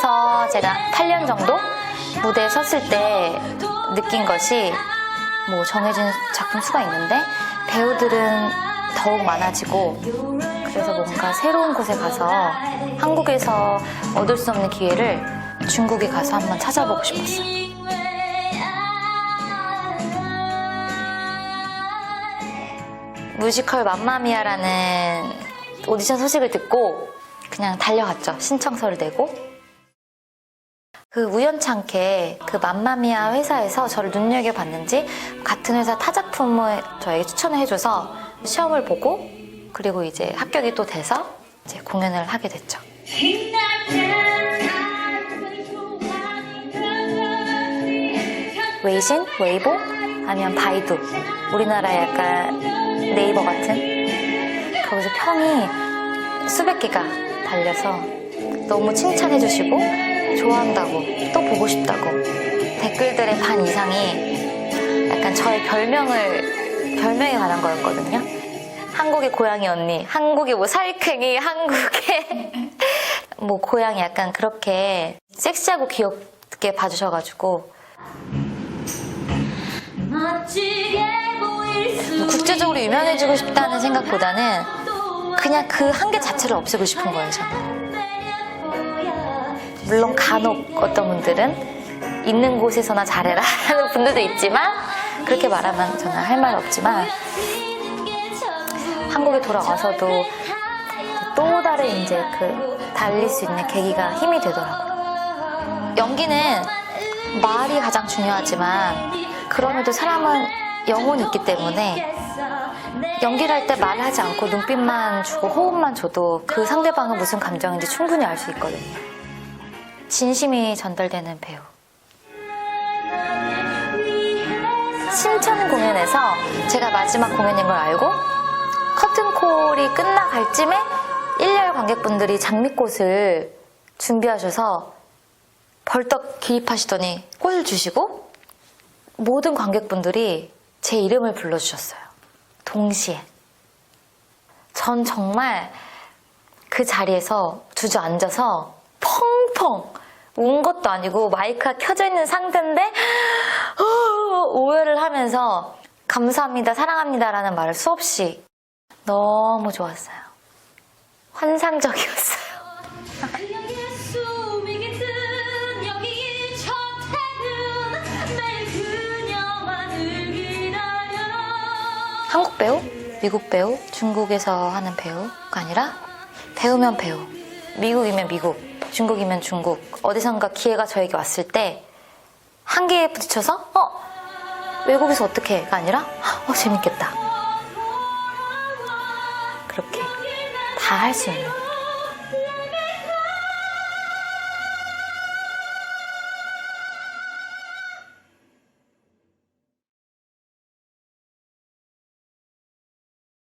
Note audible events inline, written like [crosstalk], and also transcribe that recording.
한국에서 제가 8년 정도 무대에 섰을 때 느낀 것이 뭐 정해진 작품 수가 있는데 배우들은 더욱 많아지고 그래서 뭔가 새로운 곳에 가서 한국에서 얻을 수 없는 기회를 중국에 가서 한번 찾아보고 싶었어요. 뮤지컬 맘마미아라는 오디션 소식을 듣고 그냥 달려갔죠. 신청서를 내고. 그 우연찮게 그 맘마미아 회사에서 저를 눈여겨봤는지 같은 회사 타 작품을 저에게 추천을 해줘서 시험을 보고 그리고 이제 합격이 또 돼서 이제 공연을 하게 됐죠. 웨이신, 웨이보, 아니면 바이두. 우리나라의 약간 네이버 같은. 거기서 평이 수백 개가 달려서 너무 칭찬해주시고, 좋아한다고, 또 보고 싶다고. 댓글들의 반 이상이 약간 저의 별명을, 별명에 관한 거였거든요. 한국의 고양이 언니, 한국의 뭐 살쾡이, 한국의 [laughs] 뭐 고양이 약간 그렇게 섹시하고 귀엽게 봐주셔가지고 뭐 국제적으로 유명해지고 싶다는 생각보다는 그냥 그 한계 자체를 없애고 싶은 거예요, 저는. 물론 간혹 어떤 분들은 있는 곳에서나 잘해라 [laughs] 하는 분들도 있지만 그렇게 말하면 저는 할 말 없지만 한국에 돌아와서도 또 다른 이제 그 달릴 수 있는 계기가 힘이 되더라고요. 연기는 말이 가장 중요하지만 그럼에도 사람은 영혼이 있기 때문에 연기를 할 때 말하지 않고 눈빛만 주고 호흡만 줘도 그 상대방은 무슨 감정인지 충분히 알 수 있거든요. 진심이 전달되는 배우. 신천 공연에서 제가 마지막 공연인 걸 알고 커튼콜이 끝나갈 쯤에 1열 관객분들이 장미꽃을 준비하셔서 벌떡 기입하시더니 꽃을 주시고 모든 관객분들이 제 이름을 불러주셨어요. 동시에. 전 정말 그 자리에서 주저앉아서 펑펑 운 것도 아니고 마이크가 켜져 있는 상태인데 오해를 하면서 감사합니다, 사랑합니다 라는 말을 수없이 너무 좋았어요. 환상적이었어요. 한국 배우, 미국 배우, 중국에서 하는 배우가 아니라 배우면 배우, 미국이면 미국, 중국이면 중국, 어디선가 기회가 저에게 왔을 때 한계에 부딪혀서 어? 외국에서 어떻게 해가 아니라 어 재밌겠다. 그렇게 다 할 수 있는